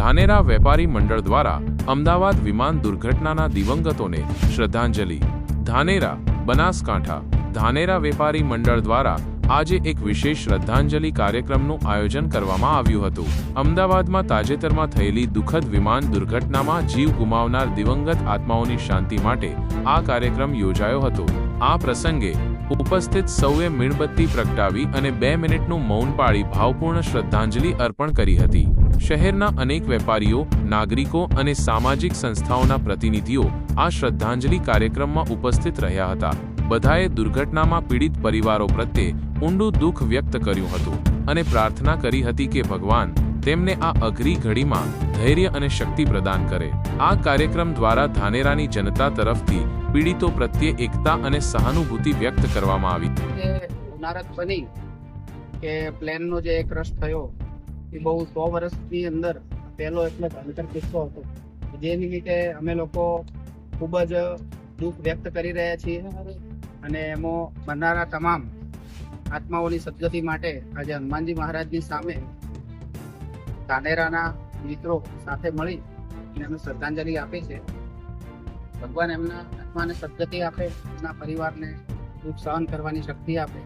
ધાનેરા વેપારી મંડળ દ્વારા અમદાવાદ વિમાન દુર્ઘટનાના દિવંગતોને શ્રદ્ધાંજલિ. ધાનેરા, બનાસકાંઠા. ધાનેરા વેપારી મંડળ દ્વારા આજે એક વિશેષ શ્રદ્ધાંજલિ કાર્યક્રમનું આયોજન કરવામાં આવ્યું હતું. અમદાવાદમાં તાજેતરમાં થયેલી દુઃખદ વિમાન દુર્ઘટનામાં જીવ ગુમાવનાર દિવંગત આત્માઓની શાંતિ માટે આ કાર્યક્રમ યોજાયો હતો. આ પ્રસંગે ઉપસ્થિત સૌએ મીણબત્તી પ્રગટાવી અને બે મિનિટનું મૌન પાળી ભાવપૂર્ણ શ્રદ્ધાંજલિ અર્પણ કરી હતી. શહેરના અનેક વેપારીઓ, નાગરિકો અને સામાજિક સંસ્થાઓના પ્રતિનિધિઓ આ શ્રદ્ધાંજલિ કાર્યક્રમમાં ઉપસ્થિત રહ્યા હતા. બધાએ દુર્ઘટનામાં પીડિત પરિવારો પ્રત્યે ઊંડું દુઃખ વ્યક્ત કર્યું હતું અને પ્રાર્થના કરી હતી કે ભગવાન તેમને આ અઘરી ઘડીમાં ધૈર્ય અને શક્તિ પ્રદાન કરે. આ કાર્યક્રમ દ્વારા ધાનેરાની જનતા તરફથી પીડિતો પ્રત્યે એકતા અને સહાનુભૂતિ વ્યક્ત કરવામાં આવી. કે પ્લેનનો જે ક્રશ થયો એ બહુ સો વર્ષની અંદર પહેલો એટલે ભયંકર કિસ્સો હતો. જેની રીતે અમે લોકો ખૂબ જ દુઃખ વ્યક્ત કરી રહ્યા છીએ અને એમાં બનનારા તમામ આત્માઓની સદગતિ માટે આજે હનુમાનજી મહારાજની સામે ધાનેરાના મિત્રો સાથે મળી અને અમે શ્રદ્ધાંજલિ આપી છે. ભગવાન એમના આત્માને સદગતિ આપે, એમના પરિવારને દુઃખ સહન કરવાની શક્તિ આપે.